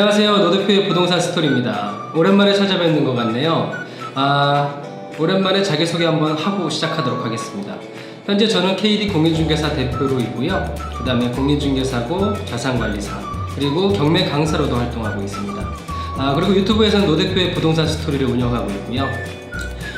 안녕하세요. 노드표의 부동산 스토리입니다. 오랜만에 찾아뵙는 것 같네요. 아, 오랜만에 자기소개 한번 하고 시작하도록 하겠습니다. 현재 저는 KD 공인중개사 대표로 있고요. 그 다음에 공인중개사고 자산관리사, 그리고 경매 강사로도 활동하고 있습니다. 아, 그리고 유튜브에서는 노대표의 부동산 스토리를 운영하고 있고요.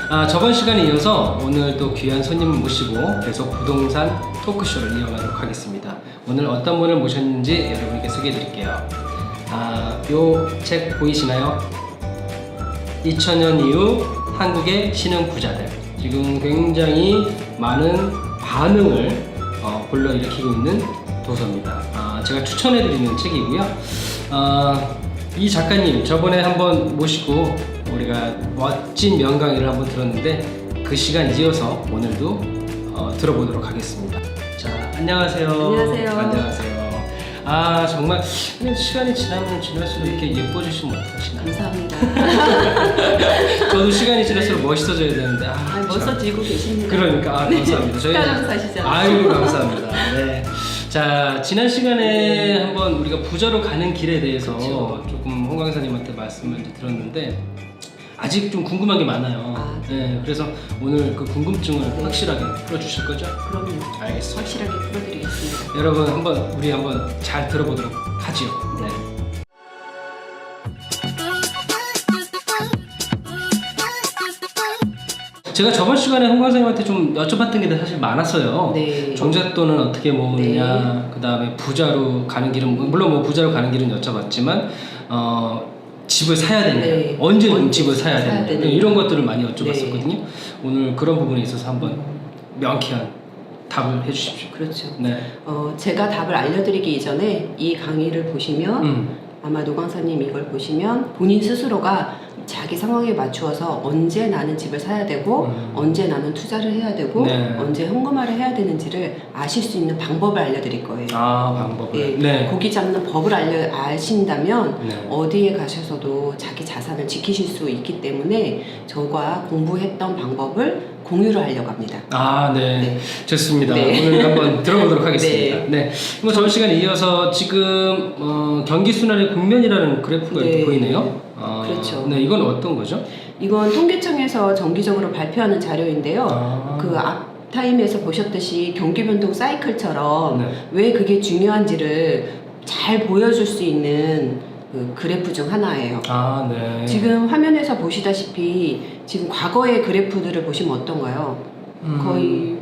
아, 저번 시간에 이어서 오늘 또 귀한 손님 모시고 계속 부동산 토크쇼를 이어가도록 하겠습니다. 오늘 어떤 분을 모셨는지 여러분께 소개해 드릴게요. 아, 요책 보이시나요? 2000년 이후 한국의 신흥 부자들. 지금 굉장히 많은 반응을 어, 불러일으키고 있는 도서입니다. 아, 제가 추천해 드리는 책이고요. 아, 이 작가님 저번에 한번 모시고 우리가 멋진 명강의를 한번 들었는데 그 시간 이어서 오늘도 어, 들어보도록 하겠습니다. 자, 안녕하세요. 안녕하세요. 안녕하세요. 아 정말 그냥 시간이 지나면 지날수록 이렇게 예뻐지시면 어떡하시나. 감사합니다. 저도 시간이 지날수록 멋있어져야 되는데 아, 아, 참. 멋서지고 계십니다. 그러니까 아, 감사합니다. 저희 식당사시잖아요. 아유 감사합니다. 네. 자 지난 시간에 한번 우리가 부자로 가는 길에 대해서 그쵸. 조금 홍 강사님한테 말씀을 들었는데 아직 좀 궁금한 게 많아요. 아, 네. 그래서 오늘 그 궁금증을 네. 확실하게 풀어주실 거죠? 그럼요. 알겠습니다. 확실하게 풀어드리겠습니다. 여러분 한번 우리 한번 잘 들어보도록 하지요. 네. 제가 저번 시간에 홍 강사님한테 좀 여쭤봤던 게 사실 많았어요. 네. 종잣돈은 어떻게 모으느냐, 네. 그 다음에 부자로 가는 길은 물론 뭐 부자로 가는 길은 여쭤봤지만 어, 집을 사야 되느냐, 네. 언제 언제 집을 사야, 사야 되느냐, 되느냐. 이런 것들을 많이 여쭤봤었거든요. 오늘 그런 부분에 있어서 한번 명쾌한 답을 해주십시오. 그렇죠. 네. 어, 제가 답을 알려드리기 이전에 이 강의를 보시면 음. 아마 노광사님 이걸 보시면 본인 스스로가 자기 상황에 맞추어서 언제 나는 집을 사야 되고 음. 언제 나는 투자를 해야 되고 네. 언제 현금화를 해야 되는지를 아실 수 있는 방법을 알려드릴 거예요. 아 방법을. 예, 네. 고기 잡는 법을 알려 아신다면 네. 어디에 가셔서도 자기 자산을 지키실 수 있기 때문에 저가 공부했던 방법을 공유를 하려고 합니다. 아, 네. 네. 좋습니다. 네. 오늘 한번 들어보도록 하겠습니다. 네. 뭐 저번 시간에 이어서 지금 어, 경기 순환의 국면이라는 그래프가 이렇게 네. 보이네요. 아, 그렇죠. 네, 이건 어떤 거죠? 이건 통계청에서 정기적으로 발표하는 자료인데요. 아. 그앞 타임에서 보셨듯이 경기 변동 사이클처럼 네. 왜 그게 중요한지를 잘 보여줄 수 있는 그 그래프 중 하나예요. 아, 네. 지금 화면에서 보시다시피 지금 과거의 그래프들을 보시면 어떤가요? 음. 거의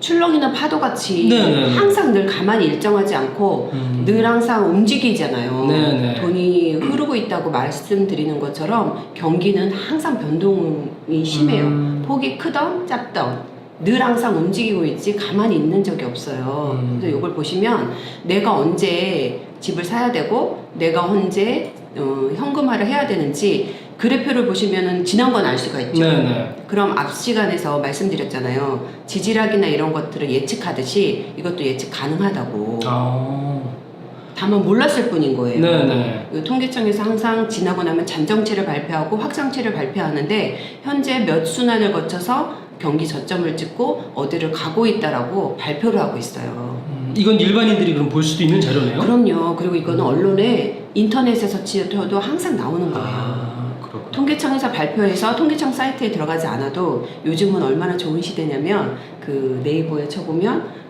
출렁이는 파도 같이 네네네. 항상 늘 가만히 일정하지 않고 음. 늘 항상 움직이잖아요. 네네. 돈이 흐르고 있다고 말씀드리는 것처럼 경기는 항상 변동이 심해요. 음. 폭이 크던 짧던 늘 항상 움직이고 있지 가만히 있는 적이 없어요. 음. 그래서 이걸 보시면 내가 언제 집을 사야 되고 내가 언제 어, 현금화를 해야 되는지 그래프를 보시면은 지난 건 알 수가 있죠. 네네. 그럼 앞 시간에서 말씀드렸잖아요. 지질학이나 이런 것들을 예측하듯이 이것도 예측 가능하다고. 아. 다만 몰랐을 뿐인 거예요. 네네. 그 통계청에서 항상 지나고 나면 잠정치를 발표하고 확정치를 발표하는데 현재 몇 순환을 거쳐서 경기 저점을 찍고 어디를 가고 있다라고 발표를 하고 있어요. 음, 이건 일반인들이 그럼 볼 수도 있는 자료네요? 그럼요. 그리고 이거는 언론에 인터넷에서 치어도 항상 나오는 거예요. 아, 그렇구나. 통계청에서 발표해서 통계청 사이트에 들어가지 않아도 요즘은 얼마나 좋은 시대냐면 그 네이버에 쳐보면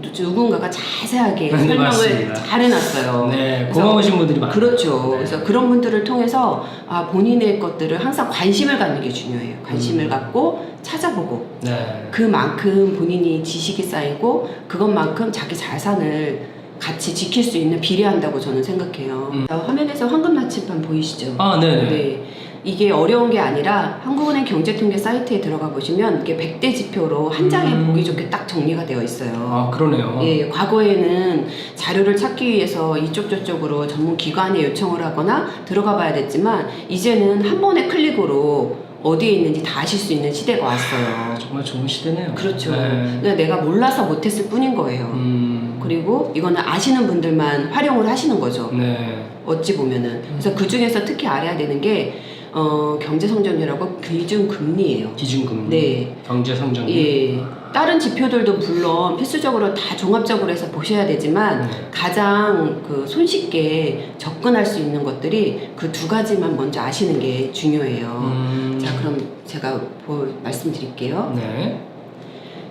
누- 누군가가 자세하게 네, 설명을 맞습니다. 잘 해놨어요. 네, 고마우신 분들이 많아요. 그렇죠. 네. 그래서 그런 분들을 통해서 아, 본인의 것들을 항상 관심을 갖는 게 중요해요. 관심을 음. 갖고 찾아보고 네. 그만큼 본인이 지식이 쌓이고 그것만큼 자기 자산을 같이 지킬 수 있는 비례한다고 저는 생각해요. 음. 자, 화면에서 황금 나침반 보이시죠? 아, 네네. 네. 이게 어려운 게 아니라 한국은행 경제통계 사이트에 들어가 보시면 이게 100대 지표로 한 장에 음. 보기 좋게 딱 정리가 되어 있어요. 아, 그러네요. 예, 과거에는 자료를 찾기 위해서 이쪽 저쪽으로 전문 기관에 요청을 하거나 들어가 봐야 됐지만 이제는 한 번의 클릭으로 어디에 있는지 다 아실 수 있는 시대가 왔어요. 아, 정말 좋은 시대네요. 그렇죠. 네. 그러니까 내가 몰라서 못했을 뿐인 거예요. 음. 그리고 이거는 아시는 분들만 활용을 하시는 거죠. 네. 어찌 보면은. 그래서 그 중에서 특히 알아야 되는 게 어, 경제 성장률하고 기준 금리예요. 기준금리, 네. 경제 성장률. 예. 다른 지표들도 물론 필수적으로 다 종합적으로 해서 보셔야 되지만 네. 가장 그 손쉽게 접근할 수 있는 것들이 그 두 가지만 먼저 아시는 게 중요해요. 음, 자, 그럼 제가 보, 말씀드릴게요. 네.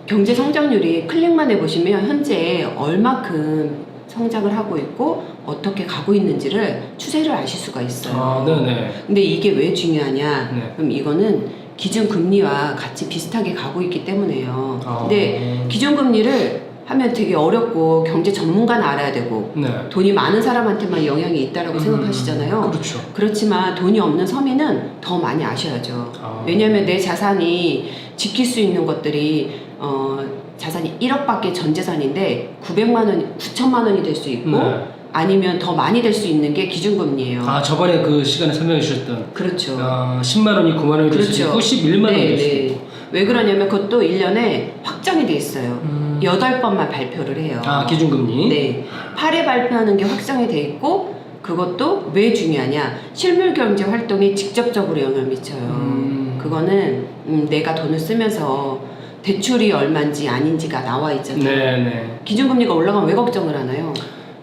경제 성장률이 클릭만 해보시면 현재 얼마큼 성장을 하고 있고 어떻게 가고 있는지를 추세를 아실 수가 있어요. 아, 네네. 근데 이게 왜 중요하냐? 네. 그럼 이거는 기준 금리와 같이 비슷하게 가고 있기 때문에요. 아, 근데 기준 금리를 하면 되게 어렵고 경제 전문가는 알아야 되고 네. 돈이 많은 사람한테만 영향이 있다라고 음, 생각하시잖아요. 그렇죠. 그렇지만 돈이 없는 서민은 더 많이 아셔야죠. 아, 왜냐하면 내 자산이 지킬 수 있는 것들이 어, 자산이 1억밖에 전 재산인데 900만 원, 9천만 원이 될 수 있고 네. 아니면 더 많이 될 수 있는 게 기준금리예요. 아, 저번에 그 시간에 설명해 주셨던 그렇죠. 아, 10만 원이 9만 원이 될 수도 그렇죠. 있고 11만 원이 네, 될 수도 네. 있고. 왜 그러냐면 그것도 1년에 확정이 돼 있어요. 음. 여덟 번만 발표를 해요. 아, 기준금리. 네. 8회 발표하는 게 확정이 돼 있고 그것도 왜 중요하냐? 실물 경제 활동에 직접적으로 영향을 미쳐요. 음. 그거는 음, 내가 돈을 쓰면서 대출이 얼마인지 아닌지가 나와 있잖아요. 네, 네. 기준금리가 올라가면 왜 걱정을 하나요?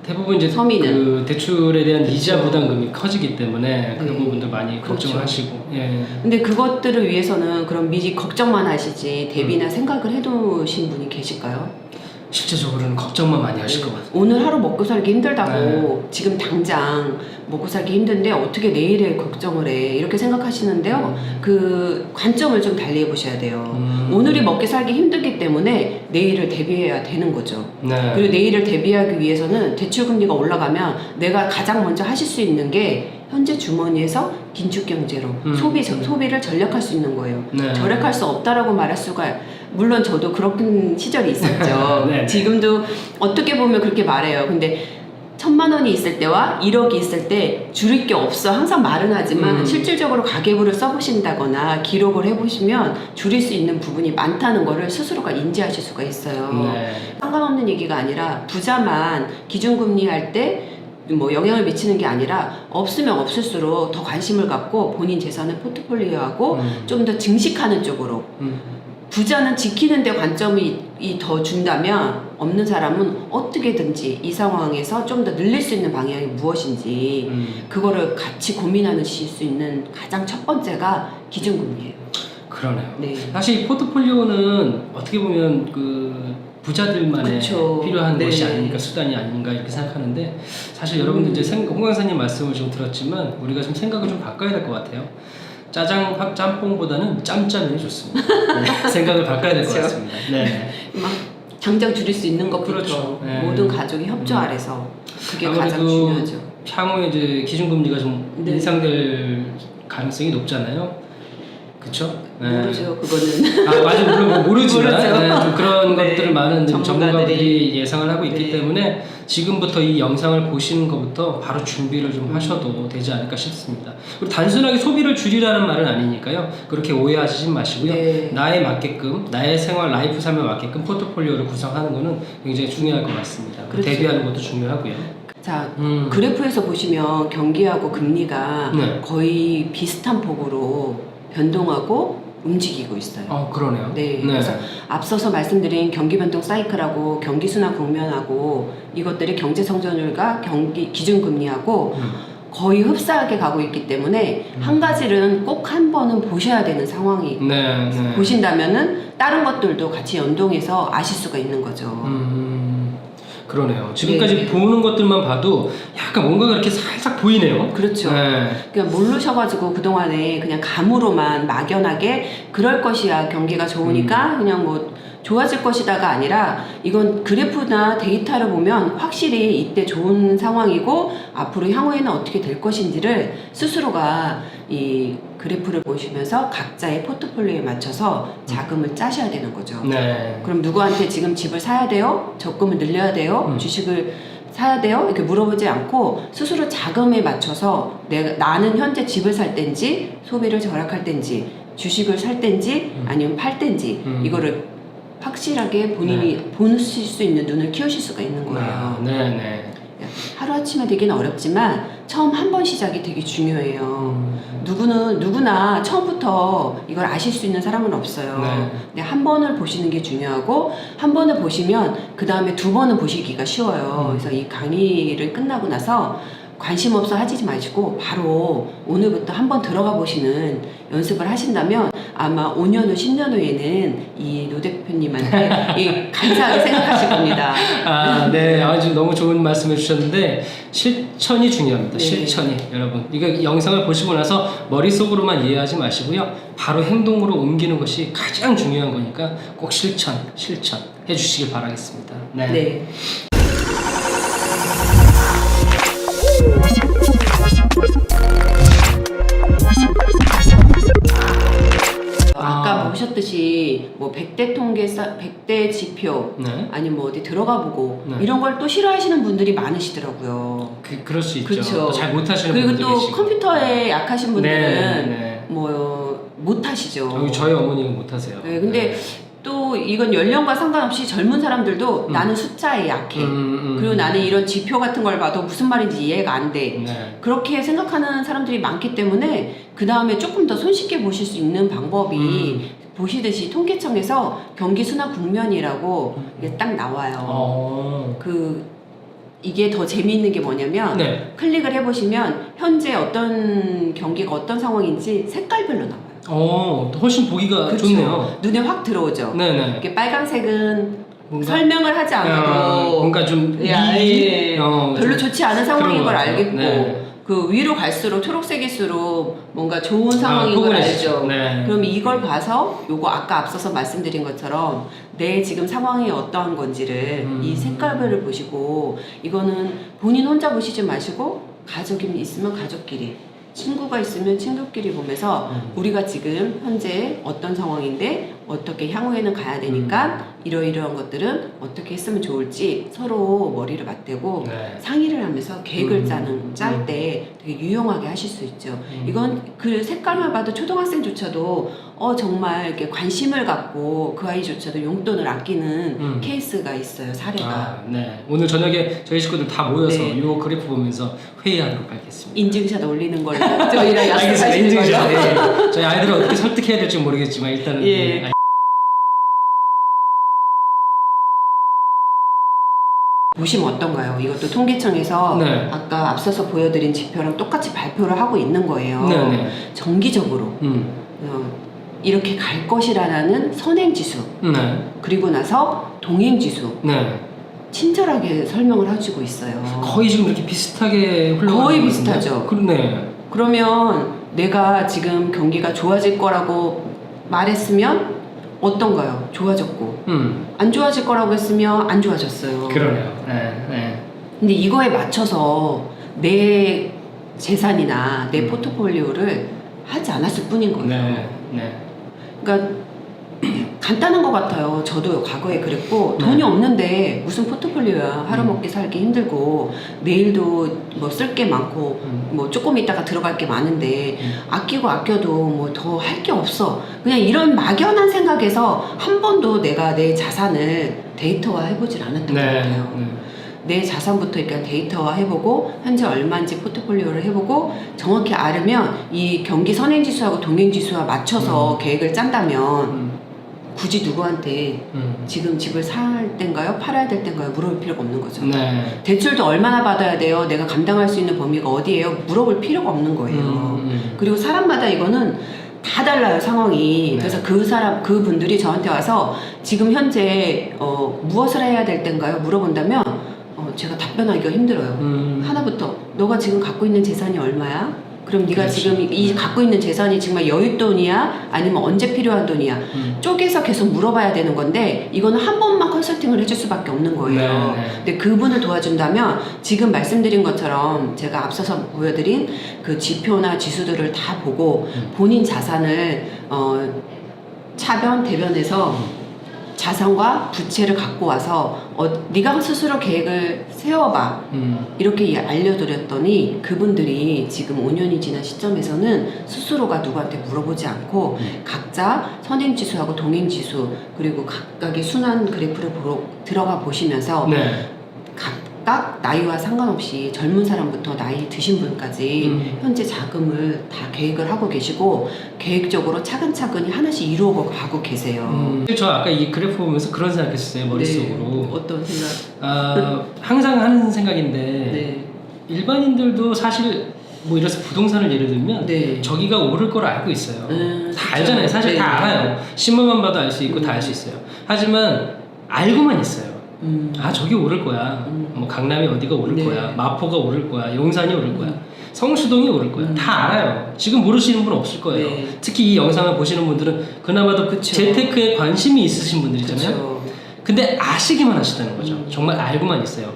대부분 이제 서민은. 그 대출에 대한. 이자 부담금이 커지기 때문에 그 네. 부분도 많이 그렇죠. 하시고. 예. 근데 그것들을 위해서는 그럼 미리 걱정만 하시지 음. 대비나 생각을 해두신 분이 계실까요? 실제적으로는 걱정만 많이 하실 것 같아요. 오늘 하루 먹고 살기 힘들다고 네. 지금 당장 먹고 살기 힘든데 어떻게 내일에 걱정을 해 이렇게 생각하시는데요 그 관점을 좀 달리 해 보셔야 돼요 음. 오늘이 먹기 살기 힘들기 때문에 내일을 대비해야 되는 거죠 네. 그리고 내일을 대비하기 위해서는 대출 금리가 올라가면 내가 가장 먼저 하실 수 있는 게 현재 주머니에서 긴축 경제로 음. 소비 소비를 절약할 수 있는 거예요 네. 절약할 수 없다라고 말할 수가 물론 저도 그런 시절이 있었죠. 네, 네. 지금도 어떻게 보면 그렇게 말해요. 근데 천만 원이 있을 때와 1억이 있을 때 줄일 게 없어 항상 말은 하지만 음. 실질적으로 가계부를 써보신다거나 기록을 해보시면 줄일 수 있는 부분이 많다는 거를 스스로가 인지하실 수가 있어요. 네. 상관없는 얘기가 아니라 부자만 기준금리 할때 뭐 영향을 미치는 게 아니라 없으면 없을수록 더 관심을 갖고 본인 재산을 포트폴리오하고 음. 좀더 증식하는 쪽으로 음. 부자는 지키는데 관점이 이더 준다면 없는 사람은 어떻게든지 이 상황에서 좀 더 늘릴 수 있는 방향이 무엇인지 음. 그거를 같이 고민하실 수 있는 가장 첫 번째가 기준금리예요. 그러네요. 네. 사실 이 포트폴리오는 어떻게 보면 그 부자들만의 그쵸. 필요한 네. 것이 아닌가 수단이 아닌가 이렇게 생각하는데 사실 여러분들 이제 생, 홍 강사님 말씀을 좀 들었지만 우리가 좀 생각을 좀 바꿔야 될 것 같아요. 짜장 확 짬뽕보다는 짬짬이 좋습니다. 네, 생각을 바꿔야 될것 그쵸. 같습니다. 네. 막 당장 줄일 수 있는 것부터 그렇죠. 네. 모든 가족이 협조 음. 아래서 그게 가장 중요하죠. 향후에 이제 기준금리가 좀 네. 인상될 가능성이 높잖아요. 그렇죠? 모르죠 그거는. 아, 맞아 물론 뭐 모르지만. 네, 좀 그런 네, 것들을 많은 좀 전문가들이. 전문가들이 예상을 하고 있기 네. 때문에 지금부터 이 영상을 보시는 것부터 바로 준비를 좀 하셔도 되지 않을까 싶습니다. 그리고 단순하게 소비를 줄이라는 말은 아니니까요. 그렇게 오해하시지 마시고요. 네. 나에 맞게끔 나의 생활 라이프 삶에 맞게끔 포트폴리오를 구성하는 것은 굉장히 중요할 것 같습니다. 그렇죠. 대비하는 것도 중요하고요. 자 음. 그래프에서 보시면 경기하고 금리가 네. 거의 비슷한 폭으로 변동하고 움직이고 있어요. 어 그러네요. 네, 그래서 앞서서 말씀드린 경기 변동 사이클하고 경기 순환 국면하고 이것들이 경제 성장률과 경기 기준 금리하고 음. 거의 흡사하게 가고 있기 때문에 음. 한 가지는 꼭 한 번은 보셔야 되는 상황이 네, 네. 보신다면은 다른 것들도 같이 연동해서 아실 수가 있는 거죠. 음, 그러네요. 지금까지 네. 보는 것들만 봐도 약간 뭔가가 이렇게 살짝 보이네요. 그렇죠. 네. 그냥 모르셔가지고 그동안에 그냥 감으로만 막연하게 그럴 것이야 경기가 좋으니까 그냥 뭐 좋아질 것이다가 아니라 이건 그래프나 데이터를 보면 확실히 이때 좋은 상황이고 앞으로 향후에는 어떻게 될 것인지를 스스로가 이 그래프를 보시면서 각자의 포트폴리오에 맞춰서 자금을 짜셔야 되는 거죠. 네. 그럼 누구한테 지금 집을 사야 돼요? 적금을 늘려야 돼요? 음. 주식을 사야 돼요? 이렇게 물어보지 않고 스스로 자금에 맞춰서 내가 나는 현재 집을 살 땐지 소비를 절약할 땐지 주식을 살 땐지 음. 아니면 팔 땐지 음. 이거를 확실하게 본인이 보실 수 있는 눈을 키우실 수가 있는 거예요. 아, 네, 네. 하루 아침에 되기는 어렵지만 처음 한 번 시작이 되게 중요해요. 음. 누구는 누구나 처음부터 이걸 아실 수 있는 사람은 없어요. 네. 근데 한 번을 보시는 게 중요하고 한 번을 보시면 그 다음에 두 번은 보시기가 쉬워요. 음. 그래서 이 강의를 끝나고 나서 관심 없어 하지 마시고 바로 오늘부터 한번 들어가 보시는 연습을 하신다면 아마 5년 후, 10년 후에는 이 노 대표님한테 이 감사하게 생각하실 겁니다. 아, 네. 아주 너무 좋은 말씀 해주셨는데, 실천이 중요합니다. 네. 실천이. 여러분. 이거 영상을 보시고 나서 머릿속으로만 이해하지 마시고요. 바로 행동으로 옮기는 것이 가장 중요한 거니까 꼭 실천, 실천 해 주시길 바라겠습니다. 네. 네. 아까 아. 보셨듯이 뭐 100대 통계 사, 100대 지표 네. 아니 뭐 어디 들어가 보고 네. 이런 걸 또 싫어하시는 분들이 많으시더라고요. 그, 그럴 수 있죠. 그렇죠. 잘 못하시는 그리고 분들 또 계시고. 컴퓨터에 약하신 분들은 네, 네. 뭐 못하시죠. 저희 어머니는 못하세요. 네, 근데 또 이건 연령과 상관없이 젊은 사람들도 음. 나는 숫자에 약해. 음, 음. 그리고 나는 이런 지표 같은 걸 봐도 무슨 말인지 이해가 안 돼. 네. 그렇게 생각하는 사람들이 많기 때문에 그 다음에 조금 더 손쉽게 보실 수 있는 방법이 음. 보시듯이 통계청에서 경기 순환 국면이라고 이게 딱 나와요. 어. 그 이게 더 재미있는 게 뭐냐면 네. 클릭을 해보시면 현재 어떤 경기가 어떤 상황인지 색깔별로 나와요. 어, 훨씬 보기가 그쵸? 좋네요. 눈에 확 들어오죠. 네네. 이렇게 빨간색은 뭔가 설명을 하지 어, 않아도 뭔가 좀 야, 이- 예. 어, 별로 좀 좋지 않은 상황인 그런 걸 것 같아요. 알겠고 네. 그 위로 갈수록 초록색일수록 뭔가 좋은 상황인 아, 걸 포근해지죠. 알죠. 네. 그럼 이걸 봐서 요거 아까 앞서서 말씀드린 것처럼 내 지금 상황이 어떠한 건지를 음. 이 색깔별을 보시고 이거는 본인 혼자 보시지 마시고 가족이 있으면 가족끼리 친구가 있으면 친구끼리 보면서 음. 우리가 지금 현재 어떤 상황인데 어떻게 향후에는 가야 되니까 이러이러한 것들은 어떻게 했으면 좋을지 서로 머리를 맞대고 네. 상의를 하면서 계획을 음. 짜는 짤 때 되게 유용하게 하실 수 있죠. 음. 이건 그 색깔만 봐도 초등학생조차도 어 정말 이렇게 관심을 갖고 그 아이조차도 용돈을 아끼는 음. 케이스가 있어요 사례가 아, 네. 오늘 저녁에 저희 식구들 다 모여서 네. 이 그래프 보면서 회의하도록 하겠습니다. 인증샷 올리는 걸로 저희랑 알겠습니다. 약속하시는 인증샷. 걸로. 네. 저희 아이들을 어떻게 설득해야 될지 모르겠지만 일단은 예. 네, 보시면 어떤가요? 이것도 통계청에서 네. 아까 앞서서 보여드린 지표랑 똑같이 발표를 하고 있는 거예요. 네, 네. 정기적으로 음. 어, 이렇게 갈 것이라는 선행지수 네. 그리고 나서 동행지수 네. 친절하게 설명을 해주고 있어요. 거의 지금 이렇게 비슷하게 흘러가는 거의 것 비슷하죠. 그러네. 그러면 내가 지금 경기가 좋아질 거라고 말했으면 어떤가요? 좋아졌고 음. 안 좋아질 거라고 했으면 안 좋아졌어요. 그러네요. 네. 네. 근데 이거에 맞춰서 내 재산이나 내 음. 포트폴리오를 하지 않았을 뿐인 거예요. 네. 네. 그러니까 간단한 것 같아요. 저도 과거에 그랬고 네. 돈이 없는데 무슨 포트폴리오야. 하루 음. 먹기 살기 힘들고 내일도 뭐 쓸 게 많고 음. 뭐 조금 있다가 들어갈 게 많은데 음. 아끼고 아껴도 뭐 더 할 게 없어. 그냥 이런 막연한 생각에서 한 번도 내가 내 자산을 데이터화 해보질 않았던 것 네. 같아요. 네. 내 자산부터 일단 데이터화 해보고 현재 얼마인지 포트폴리오를 해보고 정확히 알으면 이 경기 선행지수하고 동행지수와 맞춰서 계획을 짠다면 음. 굳이 누구한테 음. 지금 집을 살 땐가요? 팔아야 될 땐가요? 물어볼 필요가 없는 거죠. 네. 대출도 얼마나 받아야 돼요? 내가 감당할 수 있는 범위가 어디예요? 물어볼 필요가 없는 거예요. 음, 음. 그리고 사람마다 이거는 다 달라요 상황이. 네. 그래서 그 사람 그 분들이 저한테 와서 지금 현재 어, 무엇을 해야 될 땐가요? 물어본다면 어, 제가 답변하기가 힘들어요. 음. 하나부터 너가 지금 갖고 있는 재산이 얼마야? 그럼 네가 그렇지. 지금 이- 이 갖고 있는 재산이 정말 여윳돈이야? 아니면 언제 필요한 돈이야? 음. 쪼개서 계속 물어봐야 되는 건데 이거는 한 번만 컨설팅을 해줄 수밖에 없는 거예요. 네, 네. 근데 그분을 도와준다면 지금 말씀드린 것처럼 제가 앞서서 보여드린 그 지표나 지수들을 다 보고 음. 본인 자산을 어, 차변 대변해서 자산과 부채를 갖고 와서 어, 네가 스스로 계획을 세워봐 음. 이렇게 이- 알려드렸더니 그분들이 지금 5년이 지난 시점에서는 스스로가 누구한테 물어보지 않고 음. 각자 선행지수하고 동행지수 그리고 각각의 순환 그래프를 보러 들어가 보시면서 네. 각각 나이와 상관없이 젊은 사람부터 나이 드신 분까지 음. 현재 자금을 다 계획을 하고 계시고 계획적으로 차근차근히 하나씩 이루어 가고 계세요. 음, 저 아까 이 그래프 보면서 그런 생각했어요 머릿속으로 네. 어떤 생각? 아, 항상 하는 생각인데 네. 일반인들도 사실 뭐 이래서 부동산을 예를 들면 네. 저기가 오를 걸 알고 있어요 음, 다. 알잖아요 사실 네. 다 알아요 신문만 봐도 알 수 있고 다알 수 있어요 하지만 알고만 있어요 음. 아 저기 오를 거야 음. 뭐 강남이 어디가 오를 네. 거야 마포가 오를 거야 용산이 오를 거야 성수동이 오를 거야 음. 다 알아요 지금 모르시는 분 없을 거예요 네. 특히 이 영상을 보시는 분들은 그나마도 그쵸. 재테크에 관심이 있으신 분들이잖아요 그렇죠. 근데 아시기만 하시다는 거죠 음. 정말 알고만 있어요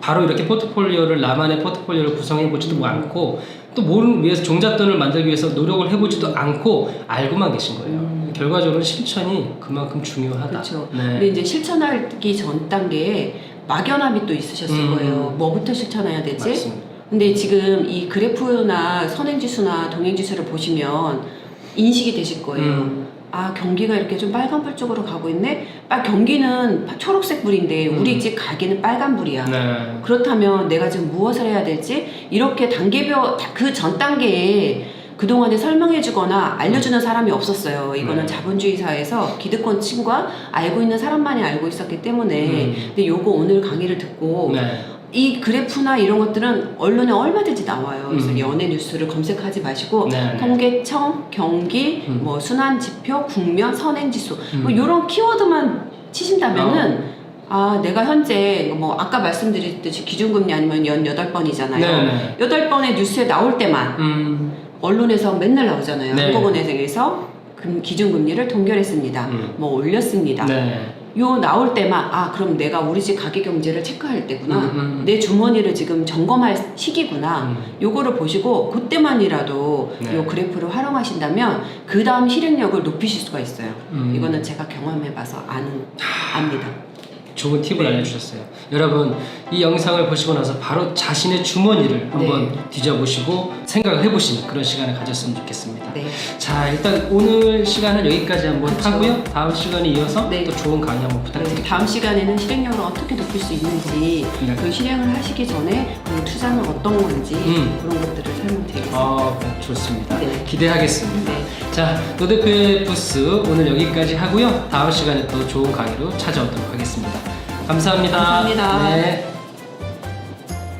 바로 이렇게 포트폴리오를 나만의 포트폴리오를 구성해 보지도 음. 않고 또 모르는 위해서 종잣돈을 만들기 위해서 노력을 해보지도 않고 알고만 계신 거예요 음. 결과적으로 실천이 그만큼 중요하다 그렇죠. 네. 근데 이제 실천하기 전 단계에 막연함이 또 있으셨을 음. 거예요. 뭐부터 실천해야 되지? 맞습니다. 근데 지금 이 그래프나 선행지수나 동행지수를 보시면 인식이 되실 거예요. 음. 아 경기가 이렇게 좀 빨간불 쪽으로 가고 있네. 아 경기는 초록색 불인데 음. 우리 집 가게는 빨간불이야. 네. 그렇다면 내가 지금 무엇을 해야 될지 이렇게 단계별 그 전 단계에 그동안에 설명해주거나 알려주는 사람이 없었어요. 이거는 네. 자본주의 사회에서 기득권 층과 알고 있는 사람만이 알고 있었기 때문에 음. 근데 요거 오늘 강의를 듣고 네. 이 그래프나 이런 것들은 언론에 얼마든지 나와요. 그래서 음. 연예 뉴스를 검색하지 마시고 네, 네. 통계청, 경기, 음. 뭐 순환 지표, 국면, 선행 지수 음. 뭐 이런 키워드만 치신다면은 아 내가 현재 뭐 아까 말씀드렸듯이 기준금리 아니면 연 8번이잖아요. 네, 네. 여덟 번의 뉴스에 나올 때만 음. 언론에서 맨날 나오잖아요. 네. 한국은행에서 금- 기준금리를 동결했습니다. 음. 뭐 올렸습니다. 네. 요 나올 때만 아 그럼 내가 우리 집 가계 경제를 체크할 때구나. 음, 음. 내 주머니를 지금 점검할 시기구나. 음. 요거를 보시고 그때만이라도 네. 요 그래프를 활용하신다면 그 다음 실행력을 높이실 수가 있어요. 음. 이거는 제가 경험해봐서 아는 압니다. 좋은 팁을 네. 알려주셨어요. 여러분 이 영상을 보시고 나서 바로 자신의 주머니를 한번 네. 뒤져보시고 생각을 해보시는 그런 시간을 가졌으면 좋겠습니다. 네. 자 일단 오늘 시간은 여기까지 한번 그쵸. 하고요. 다음 시간에 이어서 네. 또 좋은 강의 한번 네, 부탁드립니다. 다음 시간에는 실행력을 어떻게 높일 수 있는지 네. 그 실행을 하시기 전에 그 투자는 어떤 건지 음. 그런 것들을 설명드리겠습니다. 아 좋습니다. 네. 기대하겠습니다. 네. 자 노대표의 부스 오늘 여기까지 하고요. 다음 시간에 또 좋은 강의로 찾아오도록 하겠습니다. 감사합니다. 감사합니다. 네.